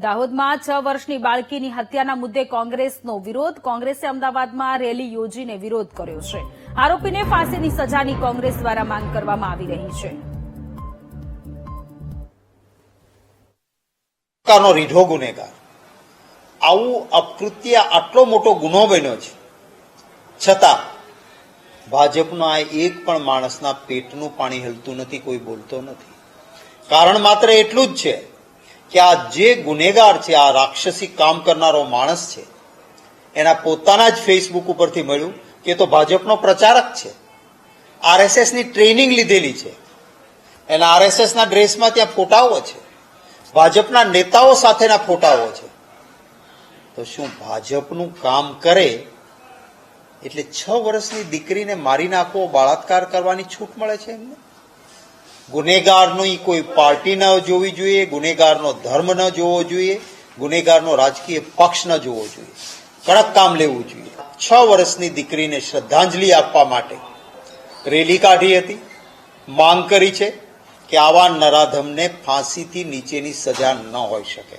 દાહોદમાં છ વર્ષની બાળકીની હત્યાના મુદ્દે કોંગ્રેસનો વિરોધ. કોંગ્રેસે અમદાવાદમાં રેલી યોજીને વિરોધ કર્યો છે. આરોપીને ફાંસીની સજાની કોંગ્રેસ દ્વારા માંગ કરવામાં આવી રહી છે. રીઢો ગુનેગાર. આવું અપકૃત્ય આટલો મોટો ગુનો બન્યો છે. છતાં ભાજપનો આ એક પણ માણસના પેટનું પાણી હલતું નથી, કોઈ બોલતો નથી. કારણ માત્ર એટલું જ છે કે આ જે ગુનેગાર છે, આ રાક્ષસી કામ કરનારો માણસ છે, એના પોતાના જ ફેસબુક ઉપરથી મળ્યું કે તો ભાજપનો પ્રચારક છે. આરએસએસની ટ્રેનિંગ લીધેલી છે. એના આરએસએસના ડ્રેસમાં ત્યાં ફોટાઓ છે. ભાજપના નેતાઓ સાથેના ફોટાઓ છે. તો શું ભાજપનું કામ કરે એટલે છ વર્ષની દીકરીને મારી નાખવો બળાત્કાર કરવાની છૂટ મળે છે એમને? ગુનેગારની કોઈ પાર્ટી ન જોવી જોઈએ, ગુનેગારનો ધર્મ ન જોવો જોઈએ, ગુનેગારનો રાજકીય પક્ષ ન જોવો જોઈએ. કડક કામ લેવું જોઈએ. છ વર્ષની દીકરીને શ્રદ્ધાંજલિ આપવા માટે રેલી કાઢી હતી. માંગ કરી છે કે આવા નરાધમને ફાંસીથી નીચેની સજા ન હોઈ શકે.